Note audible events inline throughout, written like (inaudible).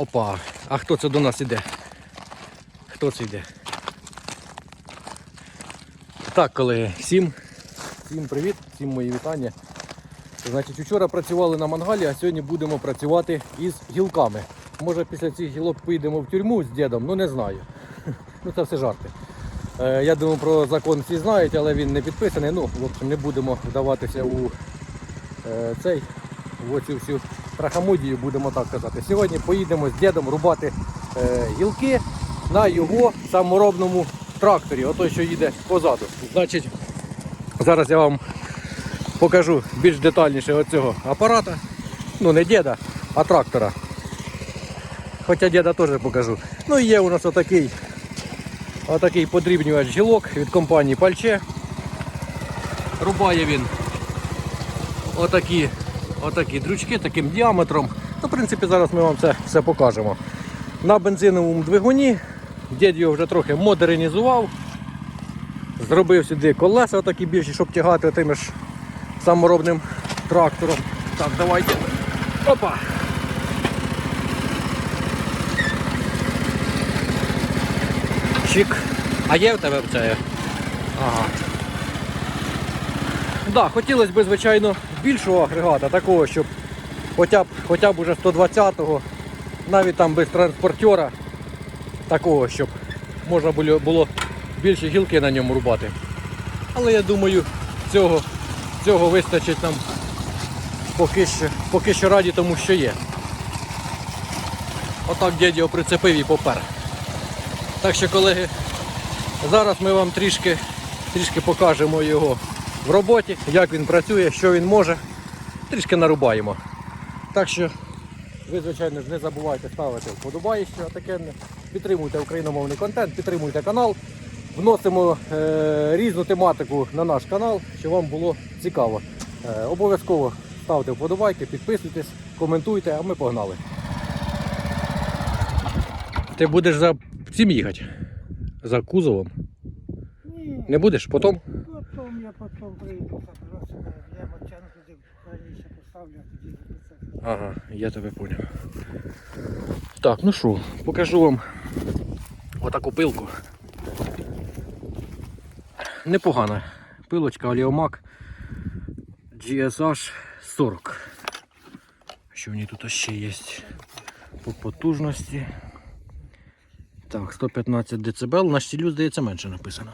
Опа, а хто це до нас іде? Хто це йде? Так, колеги, всім, всім привіт, всім мої вітання. Значить, вчора працювали на мангалі, а сьогодні будемо працювати із гілками. Може після цих гілок поїдемо в тюрму з дідом, ну не знаю. (laughs) Ну це все жарти. Е, Я думаю, про закон всі знають, але він не підписаний. Ну, в общем, не будемо вдаватися у е, цей, в оцю всю трахамудію, будемо так казати. Сьогодні поїдемо з дідом рубати е, гілки на його саморобному тракторі, отой, що їде позаду. Значить, зараз я вам покажу більш детальніше оцього апарата. Ну, не діда, а трактора. Хоча діда теж покажу. Ну і є у нас отакий, отакий подрібнювач гілок від компанії Пальче. Рубає він отакі, отакі дрючки таким діаметром. Ну, в принципі, зараз ми вам це все покажемо. На бензиновому двигуні дід його вже трохи модернізував. Зробив сюди колеса такі більші, щоб тягати тим ж саморобним трактором. Так, давайте. Опа! Чик. А є в тебе в це? Ага. Да, хотілося б, звичайно, більшого агрегата, такого, щоб хоча б, хоча б уже 120-го, навіть там без транспортера, такого, щоб можна було, більше гілки на ньому рубати. Але я думаю, цього, цього вистачить нам поки що, поки що раді тому, що є. Отак його прицепив і попер. Так що, колеги, зараз ми вам трішки, трішки покажемо його в роботі, як він працює, що він може. Трішки нарубаємо. Так що ви, звичайно ж, не забувайте ставити вподобаєще, таке підтримуйте україномовний контент, підтримуйте канал. Вносимо е, різну тематику на наш канал, щоб вам було цікаво. Е, обов'язково ставте вподобайки, підписуйтесь, коментуйте, а ми погнали. Ти будеш за цим їхати? За кузовом? Ні, Не будеш? Потім? Я потім прийду забросив. Я мочану туди раніше поставлю, а тоді записати. Ага, я тебе понял. Так, ну що, покажу вам отаку пилку. Непогана. Пилочка Оліомак GSH 40. Що в ній тут ще є по потужності. Так, 115 дБ. На штілю, здається, менше написано.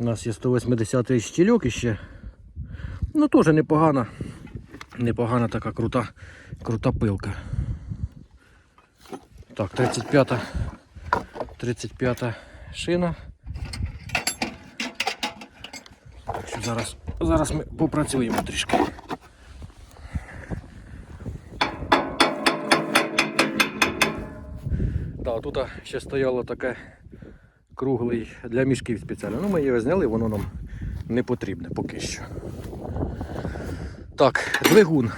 У нас є 180 штільок іще. Ну, теж непогана. Непогана така крута, крута пилка. Так, 35-та 35-та шина. Так що зараз, зараз ми попрацюємо трішки. Так, тут ще стояло таке круглий для мішків спеціально. Ну ми його зняли, воно нам не потрібне поки що. Так, двигун.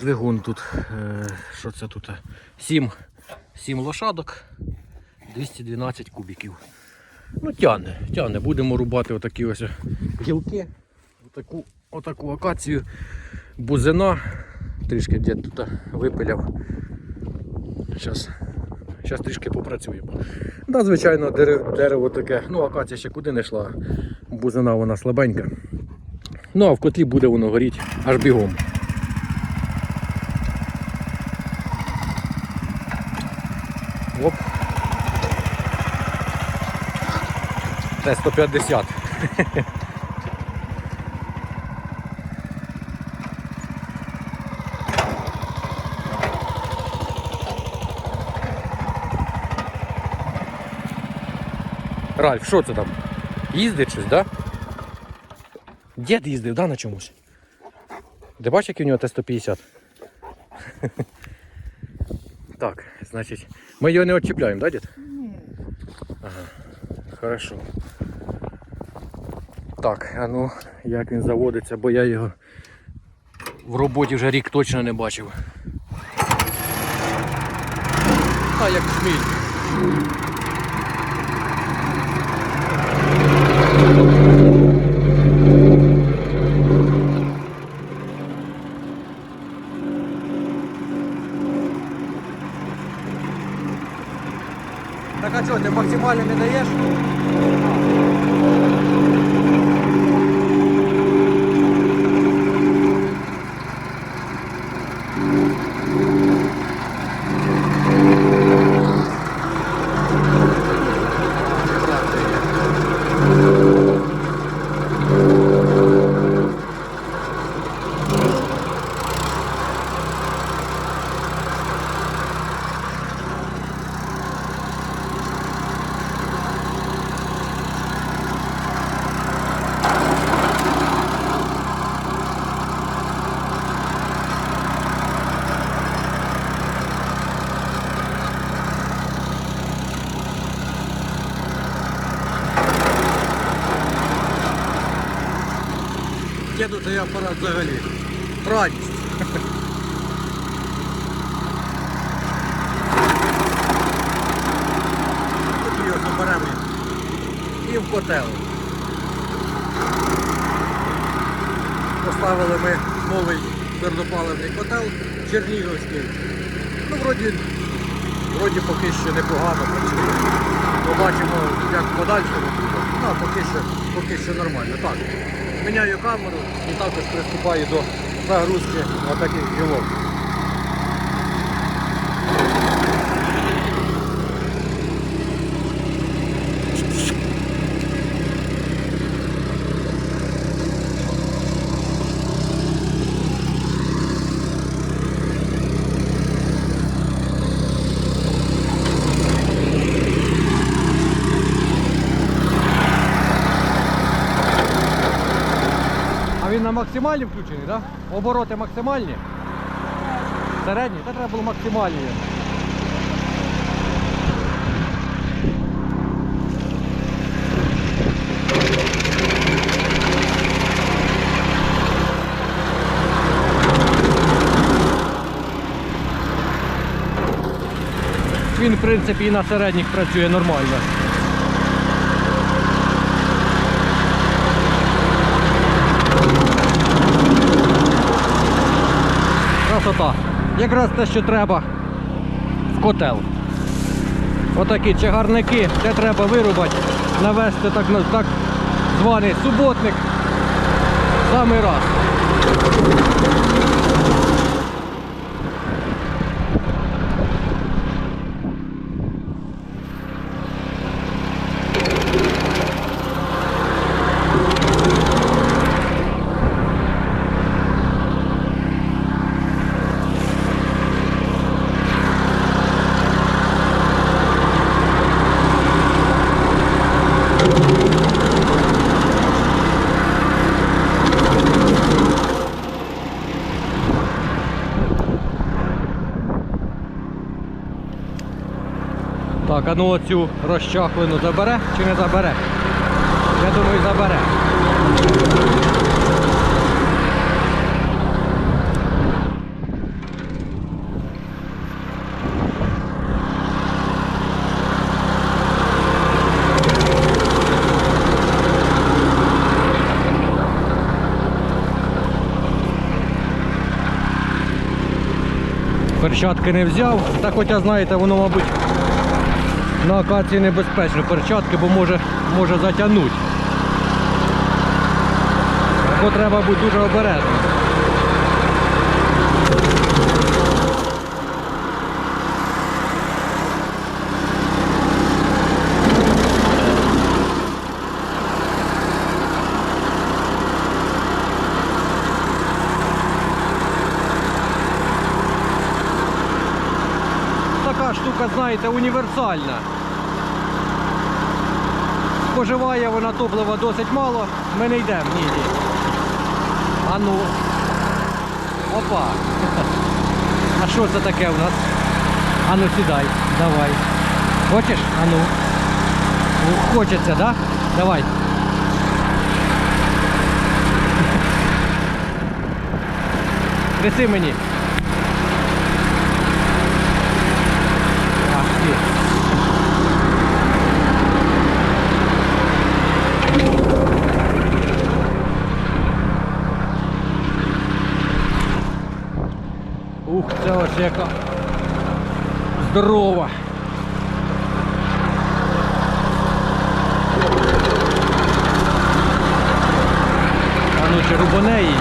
Двигун тут. Е, що це тут? 7, 7 лошадок, 212 кубиків. Ну, тягне, тягне. Будемо рубати отакі ось гілки. Отаку, отаку акацію. Бузина. Трішки дід тут випиляв. Зараз. Зараз трішки попрацюємо. Да, звичайно, дерево, дерево таке. Ну, акація ще куди не йшла. Бузина вона слабенька. Ну а в котлі буде воно горіти аж бігом. Оп. Т-150. Ральф, що це там? Їздить щось, так? Да? Дід їздив, да, на чомусь? Ти бачиш, який у нього Т-150? (laughs) Так, значить, ми його не відчіпляємо, да, дід? Ні, Хорошо. Так, а ну, як він заводиться, бо я його в роботі вже рік точно не бачив. А як шміль. Так а що, ти максимально не даєш? Діду цей апарат взагалі. Радість. Тут його заберемо і в котел. Поставили ми новий твердопаливний котел Чернігівський. Ну, вроді, вроді поки що непогано працює. Побачимо, як подальшому буде. Ну, а поки що, поки що нормально. Так, міняю камеру і також приступаю до загрузки отаких гілок. А він на максимальні включений, так? Обороти максимальні? Середні? Та треба було максимальні. Він, в принципі, і на середніх працює нормально. Красота. Якраз те, що треба в котел. Отакі чагарники, де треба вирубати, навести так, так званий суботник. Самий раз. А ну оцю розчахлену забере чи не забере? Я думаю, забере. Перчатки не взяв, та хоча знаєте, воно, мабуть, на акації небезпечно перчатки, бо може, може затягнути. Або треба бути дуже обережним. Така штука, знаєте, універсальна. Споживає вона топлива досить мало. Ми не йдемо, ні, ні. А ну. Опа. (laughs) А що це таке у нас? А ну сідай, давай. Хочеш? А ну. Хочеться, да? Давай. Тряси мені. Дивіться, яка здорова. А ну че рубане її?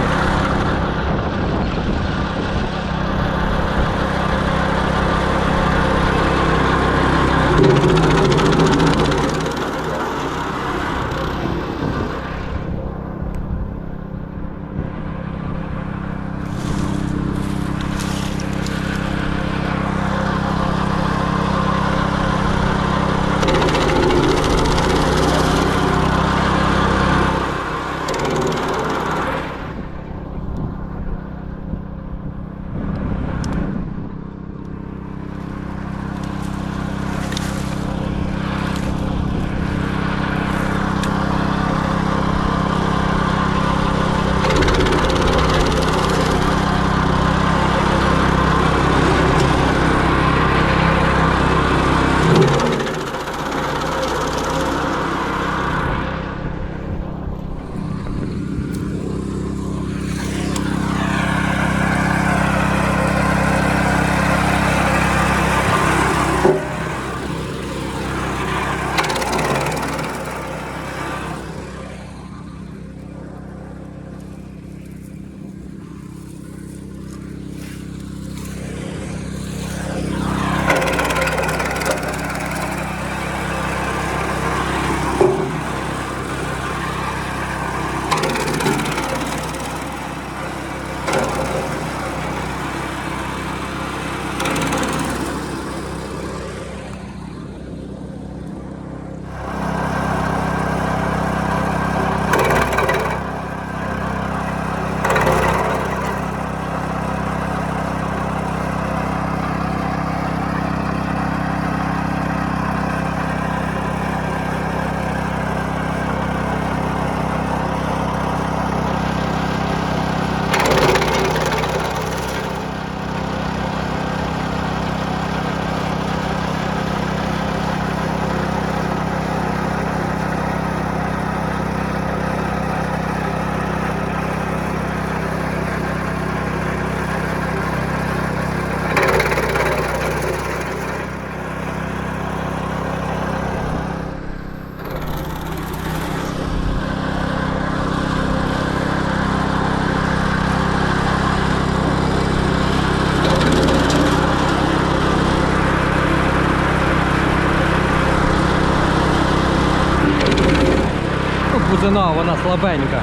Ну, вона слабенька.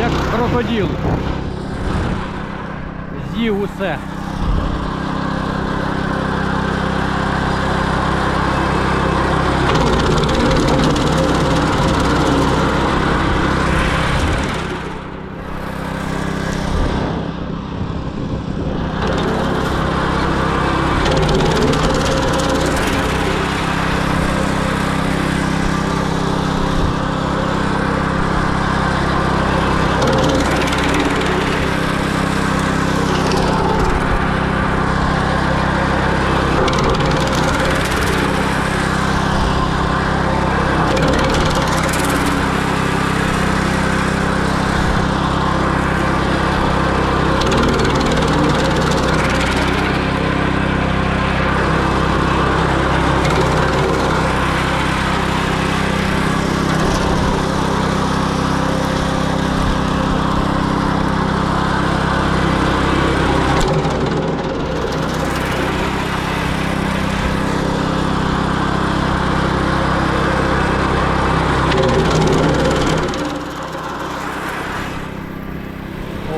Як крокодил. З'їв усе.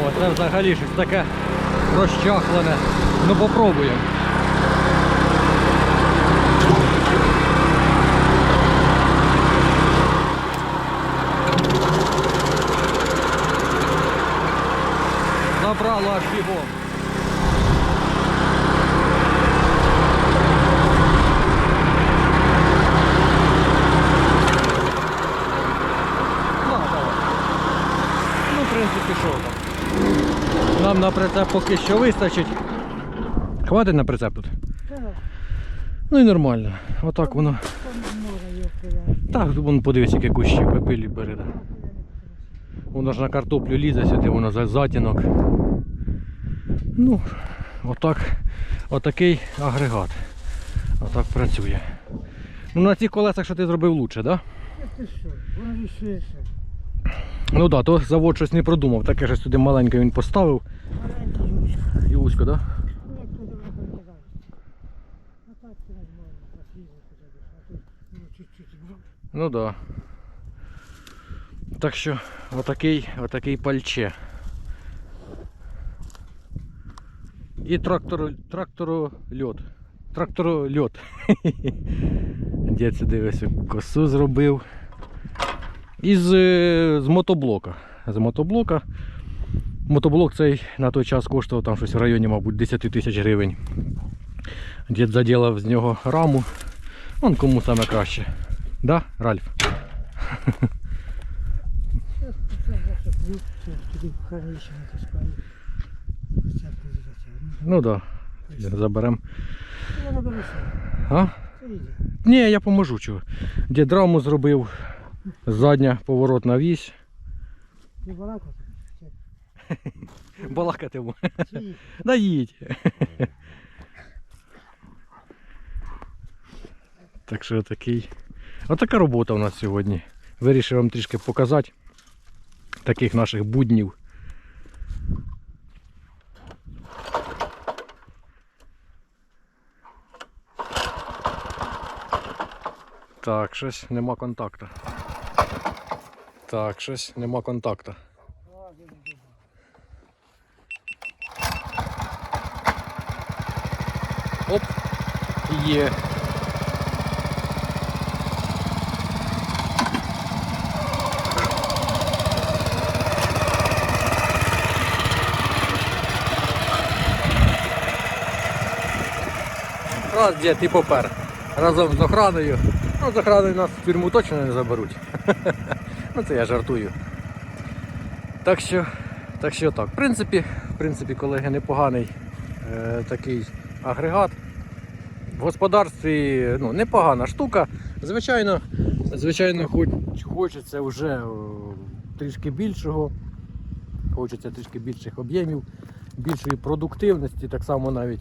О, це взагалі щось таке розчахлене. Ну попробуємо. Забрало аж бігом. На, давай. Ну, в принципі, що там. Нам на прицеп поки що вистачить. Хватить на прицеп тут? Так, Ну і нормально. Отак воно. Так, вон подивись, яке кущі пепилі береда. Воно ж на картоплю лізе сюди, воно за затінок. Ну, отак, отакий агрегат. Отак працює. Ну на цих колесах, що ти зробив лучше, так? Да? Воно. Ну так, да, то завод щось не продумав. Таке щось туди маленьке він поставив. І так? Да? Ну да. Так що отакий, отакий пальче. І трактору, трактору льот. Трактору льот. (laughs) Дід це дивився, косу зробив. Із е, з мотоблока. З мотоблока. Мотоблок цей на той час коштував там щось в районі, мабуть, 10 тисяч гривень. Дід заділав з нього раму. Вон кому саме краще. Да, Ральф? Ну так. Да. Заберемо. А? Ні, я поможу чого. Дід раму зробив. Задня поворотна вісь. (laughs) Балакати. Балакатиму. Це їде. Да їдь. Так що такий. Отака робота у нас сьогодні. Вирішив вам трішки показати таких наших буднів. Так, щось нема контакту. Так, щось нема контакту. А, де не буде. Оп. Є. Раз дід і попер. Разом з охраною. Ну, з охраною нас в тюрму точно не заберуть. (laughs) ну це я жартую. Так що, так що так. В принципі, в принципі, колеги, непоганий е, такий агрегат. В господарстві ну, непогана штука. Звичайно, звичайно, хоч, хочеться вже е, трішки більшого, хочеться трішки більших об'ємів, більшої продуктивності. Так само навіть,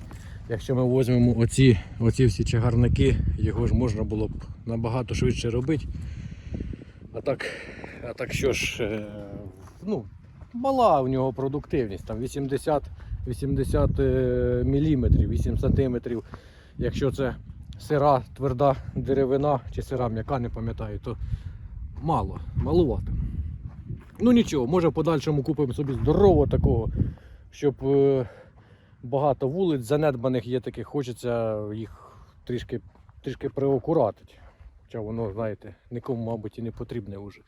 якщо ми візьмемо оці, оці всі чагарники, його ж можна було б набагато швидше робити. А так, а так що ж, е, ну, мала у нього продуктивність, там 80, 80 мм, 8 см. Якщо це сира, тверда деревина чи сира м'яка, не пам'ятаю, то мало, малувато. Ну нічого, може в подальшому купимо собі здорового такого, щоб е, багато вулиць занедбаних є таких, хочеться їх трішки, трішки приокуратити. Хоча воно, знаєте, нікому, мабуть, і не потрібне вже.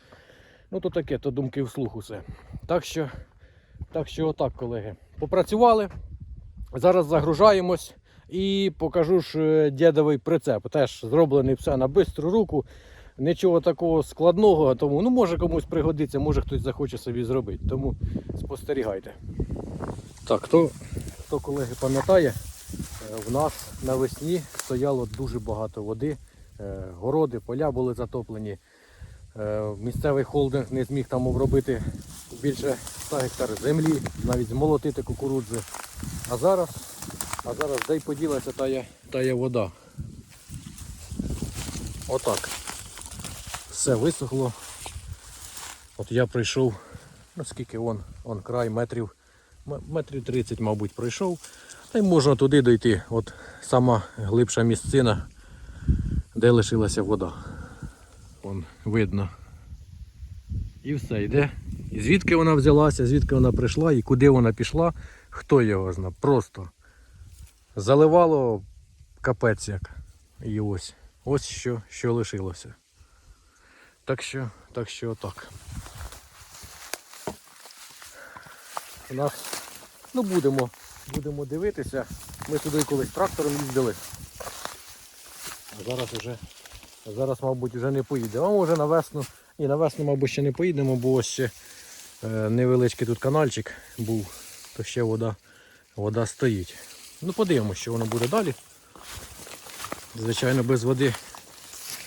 Ну то таке, то думки вслух усе. Так що, так що отак, колеги. Попрацювали. Зараз загружаємось і покажу ж е, дядовий прицеп. Теж зроблений все на бистру руку. Нічого такого складного, тому ну може комусь пригодиться, може хтось захоче собі зробити. Тому спостерігайте. Так, хто, хто колеги пам'ятає, е, в нас навесні стояло дуже багато води, е, городи, поля були затоплені. Місцевий холдинг не зміг там обробити більше 100 гектар землі, навіть змолотити кукурудзи. А зараз, а зараз де й поділася тая, тая вода. Отак. Все висохло. От я прийшов, ну скільки вон, вон край метрів, метрів 30, мабуть, пройшов. Та й можна туди дойти. От сама глибша місцина, де лишилася вода. Вон видно. І все йде. І звідки вона взялася, звідки вона прийшла і куди вона пішла, хто його зна. Просто заливало капець як. І ось. Ось що, що лишилося. Так що, так що отак. У нас, ну будемо, будемо дивитися. Ми туди колись трактором їздили. А зараз вже, зараз, мабуть, вже не поїдемо. А може на весну. Ні, на весну, мабуть, ще не поїдемо, бо ось ще е, невеличкий тут канальчик був, то ще вода, вода стоїть. Ну подивимося, що воно буде далі. Звичайно, без води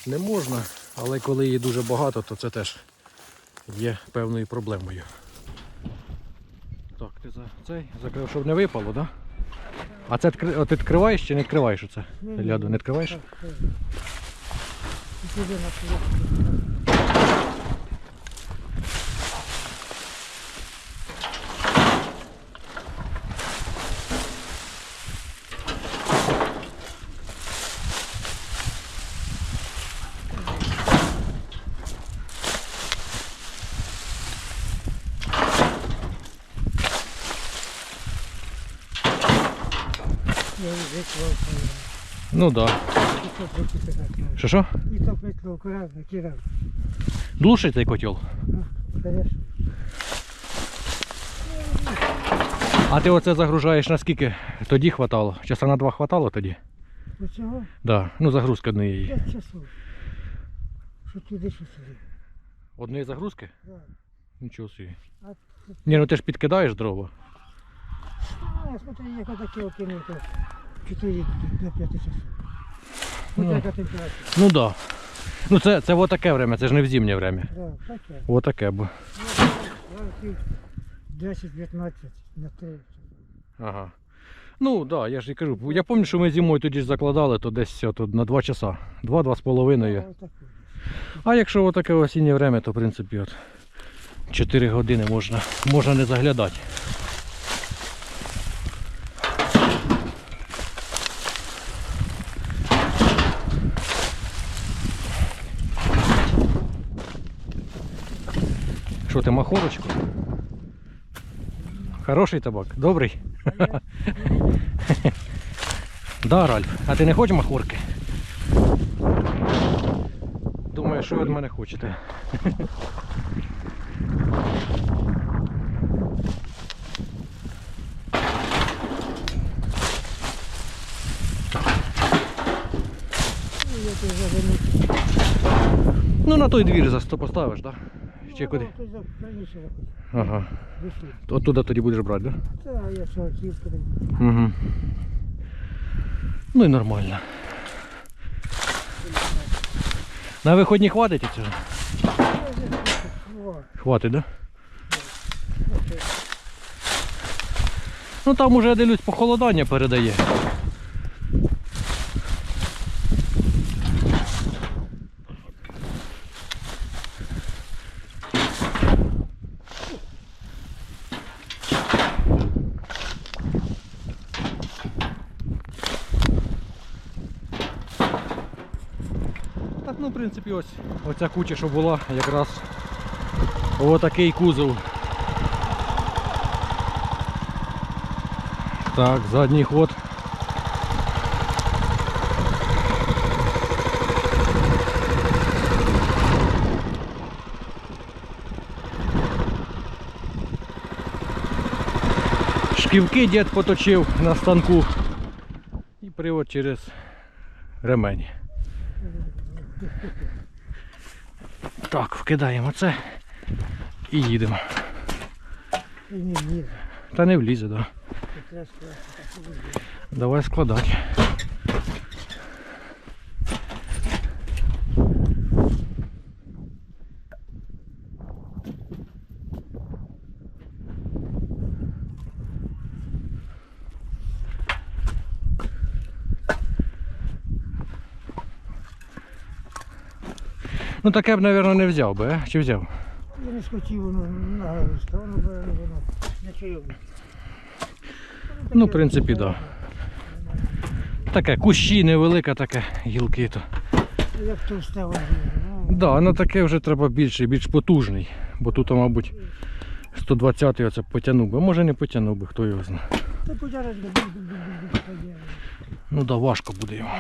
не можна, але коли її дуже багато, то це теж є певною проблемою. Так, ти за цей закрив, щоб не випало, так? Да? А це відкри- от відкриваєш чи не відкриваєш оце? Ляду, не відкриваєш? Так, так. І туди на кулак. Я виклав, Ну так. Да. Що що? І то петло акуратно кидав. Глушить цей котел. Ну, конечно. А ти оце загружаєш наскільки тоді хватало? Часа на два хватало тоді? Оцього Да. Ну загрузка однієї. 5 часов. Що туди, що сюди. Одної загрузки? Да. Нічого собі. А Ні, ну ти ж підкидаєш дрова. а, смотри, як отаке окинув, то 4 до 5 часов. Ну. Температура. Ну да. Ну це, це в таке время, це ж не в зимнє время. Да, таке. Отаке бо. Градусів 10-15 на 3. Ага. Ну так, да, я ж і кажу. Я пам'ятаю, що ми зимою тоді ж закладали, то десь от, на 2 часа. 2-2 з половиною. А якщо отаке осіннє время, то в принципі от 4 години можна, можна не заглядати. Махорочку? Хороший табак, добрий? Да, Ральф, а ти не хочеш махорки? Думаю, що ви від мене хочете. Ну на той двір за сто поставиш, так? Да? Чи Ну, куди? раніше Ага. Оттуда тоді будеш брати, так? Да? Та я що, кілька. Угу. Ну і нормально. На виходні хватить цього? Хватить, да? Ну там уже я дивлюсь похолодання передає. Ну, в принципі, ось оця куча, що була, якраз отакий кузов. Так, задній ход. Шківки дід поточив на станку і привод через ремень. Так, вкидаємо це і їдемо. І не влізе. Та не влізе, так. Да. Давай складати. Ну таке б, мабуть, не взяв би, а? Чи взяв? Я не схотів воно на сторону, бо воно не чую. Ну, в принципі, так. Да. Таке, кущі невелика, таке гілки то. Як товсте воно. Да, на таке вже треба більший, більш потужний. Бо тут, мабуть, 120 оце потягнув би. Може не потягнув би, хто його знає. Та подярать би. Ну да, важко буде йому.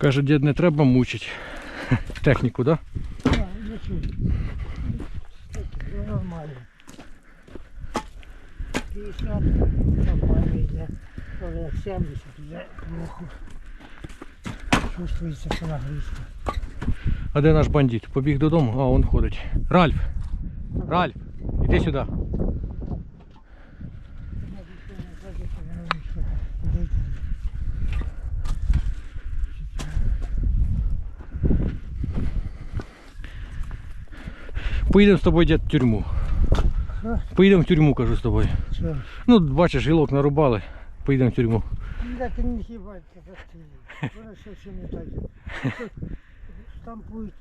Каже, дід, не треба мучити. (laughs) Техніку? Да? Так, не нормально. 50 нормально йде. Але як 70 йде плохо. Чувствується, що. А де наш бандит? Побіг додому, а он ходить. Ральф! Ральф! Іди сюди. Поїдемо з тобою дід в тюрму. Поїдемо в тюрму, кажу з тобою. Що? Ну, бачиш, гілок нарубали, поїдемо в тюрму. Да ти не хібать, ти. Все ще не так. Штампують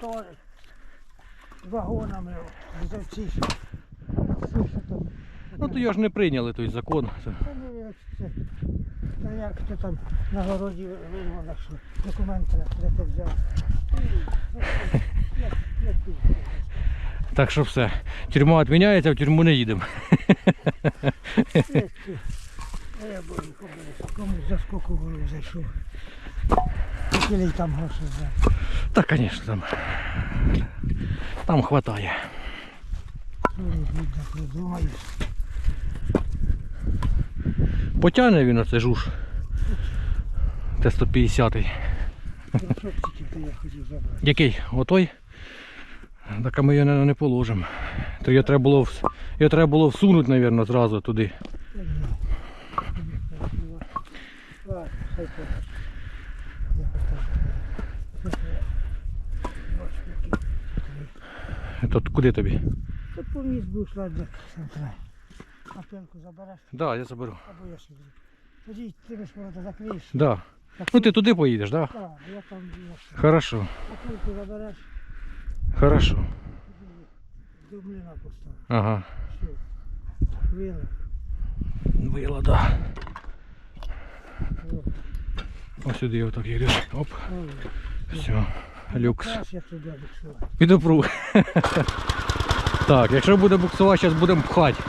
то вагонами за ці. Що що там? Ну то його ж не прийняли той закон. Не це. Та як ти там на городі вимогах, що документи де ти взяв. Так що все. Тюрма відміняється, в тюрму не їдемо. А я бою кому, кому за скільки голову зайшов. Хотіли й там гроші взяти. Так, звісно, там. Там хватає. Що не думаєш? Потягне він оце жуж. Т-150. Красавчиків то я хотів забрати. Який? Отой? Так ми його не, положимо. То його треба було, його треба було всунути, мабуть, зразу туди. То куди тобі? Та повіз був централь. А пенку забереш, Так, да, я заберу. або я собі. Тоді ти ж ворота закриєш. Да. Так, Ну ти туди поїдеш, так? Да? Так, я там я ще. Хорошо, пенку забереш, хорошо. до млина поставиш. Ага. Все. Вила. Вила, да. О, Ось сюди отак їду. Оп, ой. все. Люкс. Краш я туди буксував. Підопру. (laughs) Так, якщо буде буксувати, зараз будемо пхати.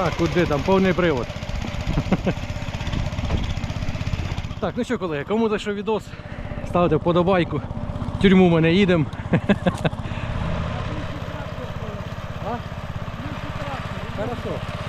Так, куди там, повний привод. Так, ну що, колеги, кому зайшов відос, ставте вподобайку. В тюрму ми не їдемо. (laughs) Хорошо.